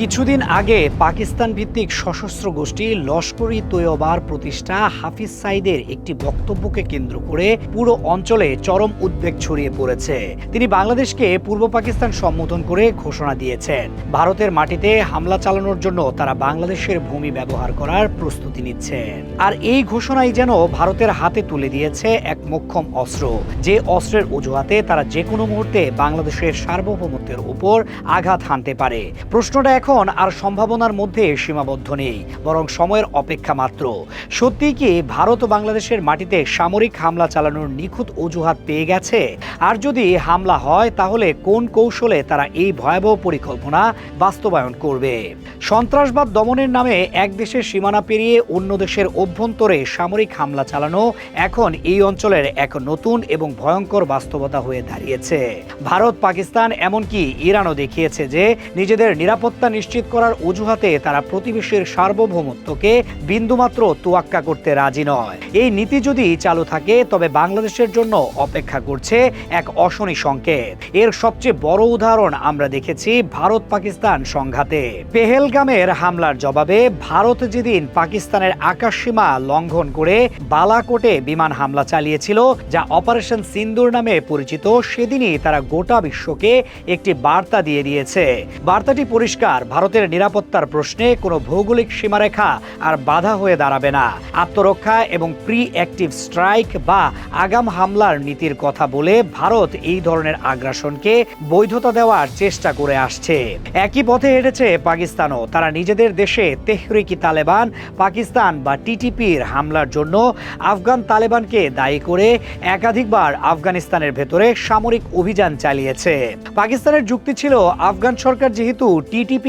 কিছুদিন আগে পাকিস্তান ভিত্তিক সশস্ত্র গোষ্ঠী লস্করি তৈয়বার প্রতিষ্ঠা হাফিজ সাইদের একটি বক্তব্যকে কেন্দ্র করে পুরো অঞ্চলে চরম উদ্বেগ ছড়িয়ে পড়েছে। তিনি বাংলাদেশকে পূর্ব পাকিস্তান সম্বোধন করে ঘোষণা দিয়েছেন। ভারতের মাটিতে হামলা চালানোর জন্য তারা বাংলাদেশের ভূমি ব্যবহার করার প্রস্তুতি নিচ্ছেন। আর এই ঘোষণাই যেন ভারতের হাতে তুলে দিয়েছে এক মোক্ষম অস্ত্র, যে অস্ত্রের অজুহাতে তারা যে কোনো মুহূর্তে বাংলাদেশের সার্বভৌমত্বের উপর আঘাত হানতে পারে। প্রশ্নটা এখন আর সম্ভাবনার মধ্যে সীমাবদ্ধ নেই, বরং সময়ের অপেক্ষা মাত্র। সত্যি কি ভারত ও বাংলাদেশের মাটিতে সামরিক হামলা চালানোর নিখুঁত অজুহাত পেয়ে গেছে? আর যদি হামলা হয়, তাহলে কোন কৌশলে তারা এই ভয়াবহ পরিকল্পনা বাস্তবায়ন করবে? সন্ত্রাসবাদ দমনের নামে এক দেশের সীমানা পেরিয়ে অন্য দেশের অভ্যন্তরে সামরিক হামলা চালানো এখন এই অঞ্চলের এক নতুন এবং ভয়ঙ্কর বাস্তবতা হয়ে দাঁড়িয়েছে। ভারত, পাকিস্তান, এমনকি ইরানও দেখিয়েছে যে নিজেদের নিরাপত্তা নিশ্চিত করার অজুহাতে তারা প্রতিবেশীর সার্বভৌমত্বকে বিন্দুমাত্র তোয়াক্কা করতে রাজি নয়। এই নীতি যদি চালু থাকে, তবে বাংলাদেশের জন্য অপেক্ষা করছে এক অশনি সংকেত। এর সবচেয়ে বড় উদাহরণ আমরা দেখেছি ভারত পাকিস্তান সংঘাতে। পেহেলগামের হামলার জবাবে ভারত যেদিন পাকিস্তানের আকাশসীমা লঙ্ঘন করে বালাকোটে বিমান হামলা চালিয়েছিল, যা অপারেশন সিন্দুর নামে পরিচিত, সেদিনই তারা গোটা বিশ্বকে একটি বার্তা দিয়ে দিয়েছে। বার্তাটি পরিষ্কার ভারতের নিরাপত্তার প্রশ্নে কোনো ভৌগোলিক সীমারেখা আর বাধা হয়ে দাঁড়াবে না। আত্মরক্ষা এবং প্রি অ্যাক্টিভ স্ট্রাইক বা আগাম হামলার নীতির কথা বলে ভারত এই ধরনের আগ্রাসনকে বৈধতা দেওয়ার চেষ্টা করে আসছে। একই পথে হেঁটেছে পাকিস্তানও। তারা নিজেদের দেশে তেহরিকি তালেবান, পাকিস্তান বা টিটিপির হামলার জন্য আফগান তালেবানকে দায়ী করে একাধিকবার আফগানিস্তানের ভেতরে সামরিক অভিযান চালিয়েছে। পাকিস্তানের যুক্তি ছিল, আফগান সরকার যেহেতু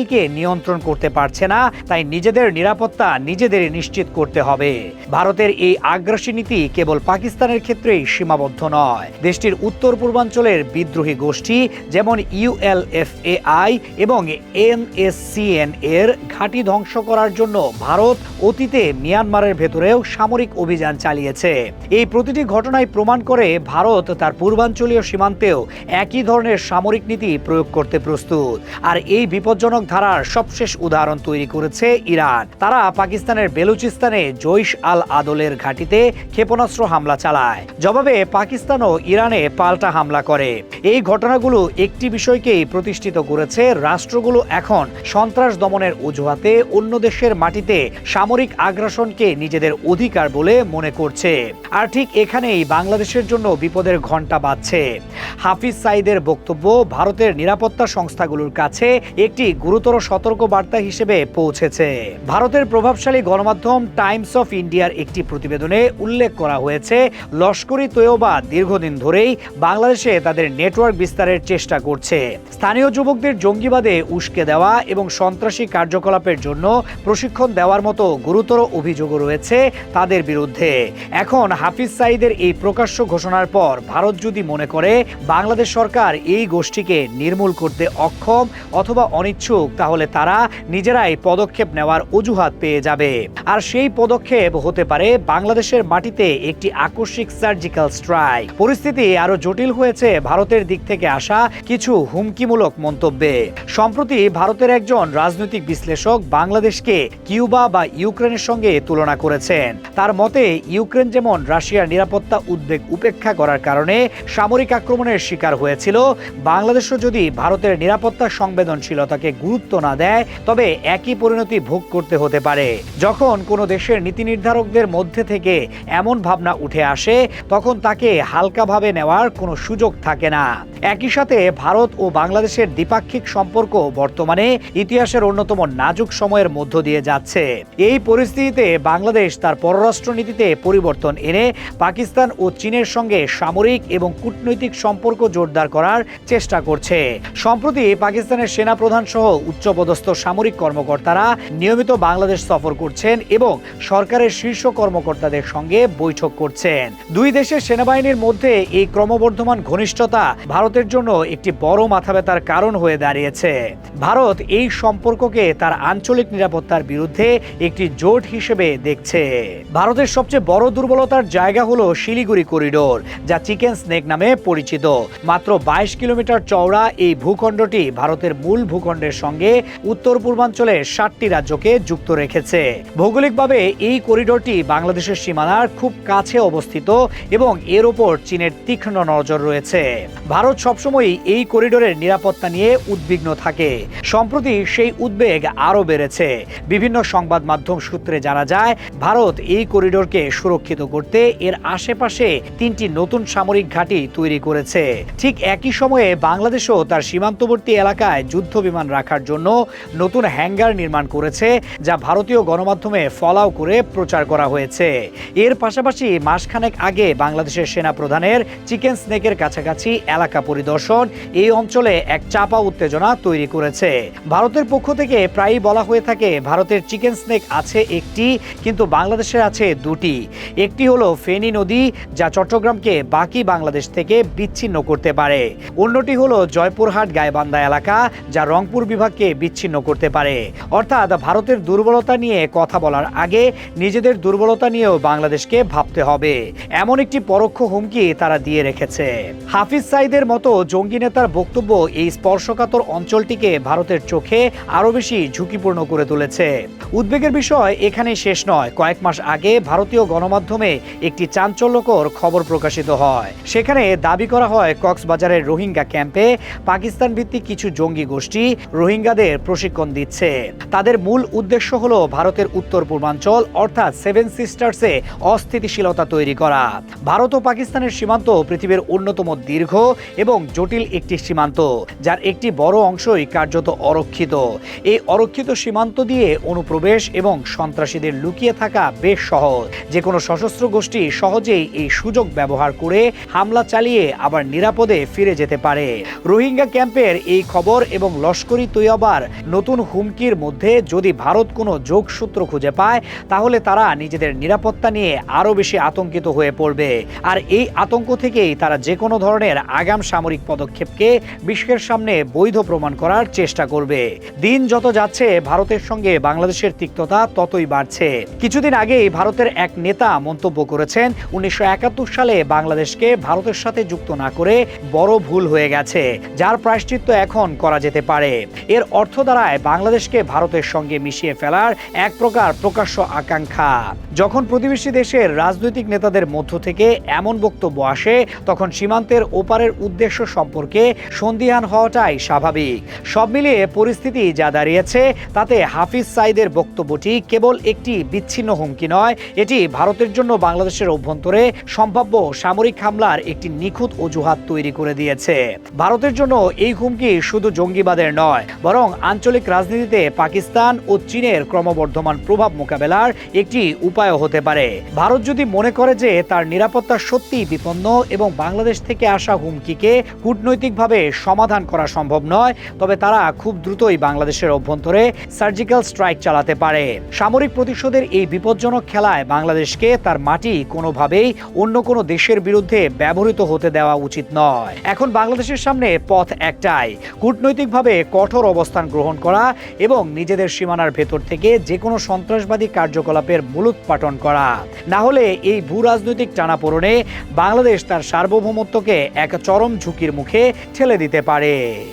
টিটিপিকে নিয়ন্ত্রণ করতে পারছে না, তাই নিজেদের নিরাপত্তা নিজেদের নিশ্চিত করতে হবে। ভারতের এই আগ্রাসী নীতি কেবল পাকিস্তানের ক্ষেত্রেই সীমাবদ্ধ নয়। দেশটির উত্তর পূর্বাঞ্চলের বিদ্রোহী গোষ্ঠী, যেমন ইউএলএফএআই এবং এনএসসিএন এর ঘাঁটি ধ্বংস করার জন্য ভারত অতীতে মিয়ানমারের ভেতরেও সামরিক অভিযান চালিয়েছে। এই প্রতিটি ঘটনায় প্রমাণ করে ভারত তার পূর্বাঞ্চলীয় সীমান্তেও একই ধরনের সামরিক নীতি প্রয়োগ করতে প্রস্তুত। আর এই বিপজ্জনক ধারার সবশেষ উদাহরণ তৈরি করেছে ইরান। তারা পাকিস্তানের বেলুচিস্তানে জৈশ আল আদলের ঘাঁটিতে ক্ষেপণাস্ত্র হামলা চালায়। জবাবে পাকিস্তানও ইরানে পাল্টা হামলা করে। এই ঘটনাগুলো একটি বিষয়কেই প্রতিষ্ঠিত করেছে রাষ্ট্রগুলো এখন সন্ত্রাস দমনের অজুহাতে অন্য দেশের মাটিতে সামরিক আগ্রাসনকে নিজেদের অধিকার বলে মনে করছে। আর ঠিক এখানেই বাংলাদেশের জন্য বিপদের ঘণ্টা বাজছে। হাফিজ সাইদের বক্তব্য ভারতের নিরাপত্তা সংস্থাগুলোর কাছে একটি গুরুতর সতর্ক বার্তা হিসেবে পৌঁছেছে। ভারতের প্রভাবশালী গণমাধ্যম টাইমস অফ ইন্ডিয়ার একটি প্রতিবেদনে উল্লেখ করা হয়েছে লস্করি তৈয়বা দীর্ঘদিন ধরেই বাংলাদেশে তাদের নেটওয়ার্ক বিস্তারের চেষ্টা করছে। স্থানীয় যুবকদের জঙ্গিবাদে উস্কে দেওয়া এবং সন্ত্রাসী কার্যকলাপের জন্য প্রশিক্ষণ দেওয়ার মতো গুরুতর অভিযোগও রয়েছে তাদের বিরুদ্ধে। এখন হাফিজ সাইদের এই প্রকাশ্য ঘোষণার পর ভারত যদি মনে করে, বাংলাদেশ সরকার এই গোষ্ঠীকে নির্মূল করতে অক্ষম অথবা অনিচ্ছুক তাহলে তারা নিজেরাই পদক্ষেপ নেওয়ার অজুহাত পেয়ে যাবে। আর সেই পদক্ষেপ হতে পারে বাংলাদেশের মাটিতে একটি আকস্মিক সার্জিক্যাল স্ট্রাইক পরিস্থিতি আরও জটিল হয়েছে ভারতের দিক থেকে আসা কিছু হুমকিমূলক মন্তব্যে। সম্প্রতি ভারতের একজন রাজনৈতিক বিশ্লেষক বাংলাদেশকে কিউবা বা ইউক্রেনের সঙ্গে তুলনা করেছেন। তার মতে, ইউক্রেন যেমন রাশিয়ার নিরাপত্তা উদ্বেগ উপেক্ষা করার কারণে সামরিক আক্রমণের শিকার হয়েছিল, বাংলাদেশও যদি ভারতের নিরাপত্তা সংবেদনশীলতাকে গুরুত্ব না দেয়, তবে একই পরিণতি ভোগ করতে হতে পারে। যখন কোনো দেশের নীতি নির্ধারকদের মধ্যে থেকে এমন ভাবনা উঠে আসে, তখন তাকে হালকাভাবে নেওয়ার কোনো সুযোগ থাকে না। একই সাথে ভারত ও বাংলাদেশের দ্বিপাক্ষিক সম্পর্ক বর্তমানে ইতিহাসের অন্যতম নাজুক সময়ের মধ্য দিয়ে যাচ্ছে। এই পরিস্থিতিতে বাংলাদেশ তার পররাষ্ট্রনীতিতে পরিবর্তন এনে পাকিস্তান ও চীনের সঙ্গে সামরিক এবং কূটনৈতিক সম্পর্ক জোরদার করার চেষ্টা করছে। সম্প্রতি পাকিস্তানের সেনাপ্রধান সহ উচ্চপদস্থ সামরিক কর্মকর্তারা নিয়মিত বাংলাদেশ সফর করছেন এবং সরকারের শীর্ষ কর্মকর্তাদের সঙ্গে বৈঠক করছেন। দুই দেশের সেনাবাহিনীর মধ্যে এই ক্রমবর্ধমান ঘনিষ্ঠতা ভারতের জন্য একটি বড় মাথা ব্যথার কারণ হয়ে দাঁড়িয়েছে। ভারত এই সম্পর্ককে তার আঞ্চলিক নিরাপত্তার বিরুদ্ধে একটি জোট হিসেবে দেখছে। ভারতের সবচেয়ে বড় দুর্বলতার জায়গা হলো শিলিগুড়ি করিডোর, যা চিকেন স্নেক নামে পরিচিত। মাত্র বাইশ কিলোমিটার চওড়া এই ভূখণ্ডটি ভারতের মূল ভূখণ্ডের সঙ্গে সঙ্গে উত্তর পূর্বাঞ্চলের সাতটি রাজ্যকে যুক্ত রেখেছে। ভৌগোলিকভাবে এই করিডোরটি বাংলাদেশের সীমানার খুব কাছে অবস্থিত এবং এর ওপর চীনের তীক্ষ্ণ নজর রয়েছে। ভারত সবসময়ই এই করিডোরের নিরাপত্তা নিয়ে উদ্বিগ্ন থাকে। সম্প্রতি সেই উদ্বেগ আরও বেড়েছে। বিভিন্ন সংবাদ মাধ্যম সূত্রে জানা যায়, ভারত এই করিডোরকে সুরক্ষিত করতে এর আশেপাশে তিনটি নতুন সামরিক ঘাঁটি তৈরি করেছে। ঠিক একই সময়ে বাংলাদেশও তার সীমান্তবর্তী এলাকায় যুদ্ধ বিমান রাখার জন্য নতুন হ্যাঙ্গার নির্মাণ করেছে, যা ভারতীয় গণমাধ্যমে ফলাও করে প্রচার করা হয়েছে। এর পাশাপাশি মাসখানেক আগে বাংলাদেশের সেনা প্রধানের চিকেন স্নেকের কাছাকাছি এলাকা পরিদর্শন এই অঞ্চলে এক চাপা উত্তেজনা তৈরি করেছে। ভারতের পক্ষ থেকে প্রায়ই বলা হয়ে থাকে, ভারতের চিকেন স্নেক আছে একটি, কিন্তু বাংলাদেশের আছে দুটি। একটি হলো ফেনী নদী, যা চট্টগ্রামকে বাকি বাংলাদেশ থেকে বিচ্ছিন্ন করতে পারে। অন্যটি হলো জয়পুরহাট গাইবান্ধা এলাকা, যা রংপুর বিভাগকে বিচ্ছিন্ন করতে পারে। অর্থাৎ ভারতের দুর্বলতা নিয়ে কথা বলার আগে নিজেদের দুর্বলতা নিয়েও বাংলাদেশকে ভাবতে হবে। এমন একটি পরোক্ষ হুমকি তারা দিয়ে রেখেছে। হাফিজ সাইদের মতো জঙ্গি নেতার বক্তব্য এই স্পর্শকাতর অঞ্চলটিকে ভারতের চোখে আরও বেশি ঝুঁকিপূর্ণ করে তুলেছে। উদ্বেগের বিষয় এখানেই শেষ নয়। কয়েক মাস আগে ভারতীয় গণমাধ্যমে একটি চাঞ্চল্যকর খবর প্রকাশিত হয়। সেখানে দাবি করা হয়, কক্সবাজারের রোহিঙ্গা ক্যাম্পে পাকিস্তান ভিত্তিক কিছু জঙ্গি গোষ্ঠী রোহিঙ্গাদের প্রশিক্ষণ দিচ্ছে। তাদের মূল উদ্দেশ্য হলো ভারতের উত্তর পূর্বাঞ্চল, অর্থাৎ সেভেন সিস্টার্সে অস্থিতিশীলতা তৈরি করা। ভারত ও পাকিস্তানের সীমান্ত পৃথিবীর অন্যতম দীর্ঘ এবং জটিল একটি সীমান্ত, যার একটি বড় অংশই কার্যত অরক্ষিত। এই অরক্ষিত সীমান্ত দিয়ে অনুপ্রবেশ এবং সন্ত্রাসীদের লুকিয়ে থাকা বেশ সহজ। যে কোনো সশস্ত্র গোষ্ঠী সহজেই এই সুযোগ ব্যবহার করে হামলা চালিয়ে আবার নিরাপদে ফিরে যেতে পারে। রোহিঙ্গা ক্যাম্পের এই খবর এবং লস্করি তৈয়বার নতুন হুমকির মধ্যে যদি ভারত কোনো যোগসূত্র খুঁজে পায়, তাহলে তারা নিজেদের নিরাপত্তা নিয়ে আরও বেশি আতঙ্কিত হয়ে পড়বে। আর এই আতঙ্ক থেকেই তারা যে কোনো ধরনের আগাম সামরিক পদক্ষেপকে বিশ্বের সামনে বৈধ প্রমাণ করার চেষ্টা করবে। দিন যত যাচ্ছে, ভারতের সঙ্গে বাংলাদেশের তিক্ততা ততই বাড়ছে। কিছুদিন আগেই ভারতের এক নেতা মন্তব্য করেছেন, উনিশশো একাত্তর সালে বাংলাদেশকে ভারতের সাথে যুক্ত না করে বড় ভুল হয়ে গেছে, যার প্রায়শ্চিত্ত এখন করা যেতে পারে। এর অর্থ দাঁড়ায় বাংলাদেশকে ভারতের সঙ্গে মিশিয়ে ফেলার এক প্রকার প্রকাশ্য আকাঙ্ক্ষা। যখন প্রতিবেশী দেশের রাজনৈতিক নেতাদের মধ্য থেকে এমন বক্তব্য আসে, তখন সীমান্তের ওপারের উদ্দেশ্য সম্পর্কে সন্দিহান হওয়াটাই স্বাভাবিক। সব মিলিয়ে পরিস্থিতি যা দাঁড়িয়েছে, তাতে হাফিজ সাইদের বক্তব্যটি কেবল একটি বিচ্ছিন্ন হুমকি নয়, এটি ভারতের জন্য বাংলাদেশের অভ্যন্তরে সম্ভাব্য সামরিক হামলার একটি নিখুঁত অজুহাত তৈরি করে দিয়েছে। ভারতের জন্য এই হুমকি শুধু জঙ্গিবাদের নয় বরং আঞ্চলিক রাজনীতিতে পাকিস্তান ও চীনের ক্রমবর্ধমান প্রভাব মোকাবেলার একটি উপায় হতে পারে। ভারত যদি মনে করে যে তার নিরাপত্তা সত্যিই বিপন্ন এবং বাংলাদেশ থেকে আসা হুমকিকে কূটনৈতিকভাবে সমাধান করা সম্ভব নয়, তবে তারা খুব দ্রুতই বাংলাদেশের অভ্যন্তরে সার্জিক্যাল স্ট্রাইক চালাতে পারে। সামরিক প্রতিশোধের এই বিপজ্জনক খেলায় বাংলাদেশকে তার মাটি কোনোভাবেই অন্য কোনো দেশের বিরুদ্ধে ব্যবহৃত হতে দেওয়া উচিত নয়। এখন বাংলাদেশের সামনে পথ একটাই, কূটনৈতিকভাবে কঠোর অবস্থান গ্রহণ করা এবং নিজেদের সীমানার ভেতর থেকে যে কোনো সন্ত্রাসবাদী কার্যকলাপের মূলোৎপাটন করা। না হলে এই ভূ রাজনৈতিক টানাপোড়নে বাংলাদেশ তার সার্বভৌমত্বকে এক চরম ঝুঁকির মুখে ঠেলে দিতে পারে।